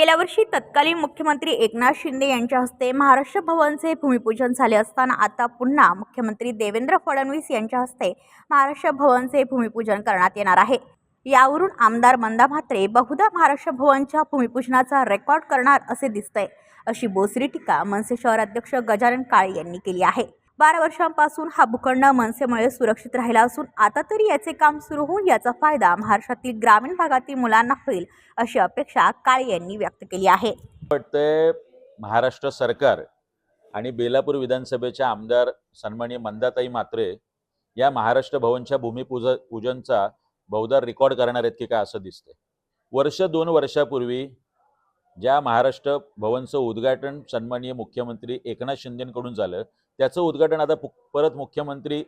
गेल्या वर्षी तत्कालीन मुख्यमंत्री एकनाथ शिंदे यांच्या हस्ते महाराष्ट्र भवनचे भूमिपूजन झाले असताना आता पुन्हा मुख्यमंत्री देवेंद्र फडणवीस यांच्या हस्ते महाराष्ट्र भवनचे भूमिपूजन करण्यात येणार आहे. यावरून आमदार मंदा म्हात्रे बहुधा महाराष्ट्र भवनच्या भूमिपूजनाचा रेकॉर्ड करणार असे दिसतंय अशी बोसरी टीका मनसे शहराध्यक्ष गजानन काळे यांनी केली आहे. बारा वर्षांपासून हा भूखंड मनसेमुळे सुरक्षित राहिला असून आता तरी याचे काम सुरू होऊन याचा फायदा महाराष्ट्रातील ग्रामीण भागातील मुलांना होईल अशी अपेक्षा काळे यांनी व्यक्त केली आहे. वाटतंय महाराष्ट्र सरकार आणि बेलापूर विधानसभेच्या आमदार सन्माननीय मंदाताई मात्रे या महाराष्ट्र भवनच्या भूमिपूज पूजनचा बहुधा रेकॉर्ड करणार आहेत की काय असं दिसतंय. वर्ष दोन वर्षापूर्वी ज्या महाराष्ट्र भवनचं उद्घाटन सन्माननीय मुख्यमंत्री एकनाथ शिंदेकडून झालं त्याचं उद्घाटन आता परत मुख्यमंत्री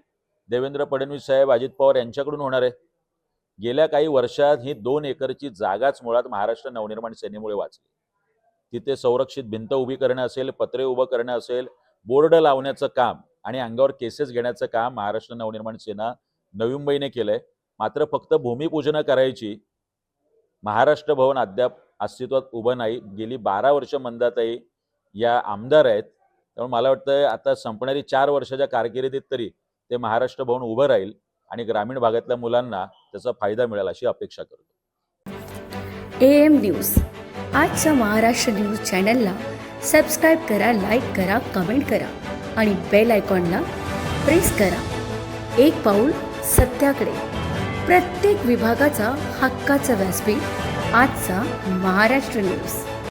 देवेंद्र फडणवीस साहेब अजित पवार यांच्याकडून होणार आहे. गेल्या काही वर्षात ही दोन एकरची जागाच मुळात महाराष्ट्र नवनिर्माण सेनेमुळे वाचली. तिथे संरक्षित भिंत उभी करणं असेल पत्रे उभं करणं असेल बोर्ड लावण्याचं काम आणि अंगावर केसेस घेण्याचं काम महाराष्ट्र नवनिर्माण सेना नवी मुंबईने केलंय. मात्र फक्त भूमिपूजनं करायची महाराष्ट्र भवन अद्याप अस्तित्वात उभं नाही. गेली बारा वर्ष मंदाताई या आमदार आहेत. त्यामुळे मला वाटतं आता संपणारी चार वर्षाच्या कारकिर्दीत तरी ते महाराष्ट्र भवन उभं राहील आणि ग्रामीण भागातल्या मुलांना त्याचा फायदा मिळेल अशी अपेक्षा करतो. A M news. आजच्या महाराष्ट्र न्यूज चॅनलला सबस्क्राईब करा लाईक करा कमेंट करा आणि बेल आयकॉनला प्रेस करा. एक पाऊल सत्याकडे. प्रत्येक विभागाचा हक्काचा व्यासपीठ आजचा महाराष्ट्र न्यूज.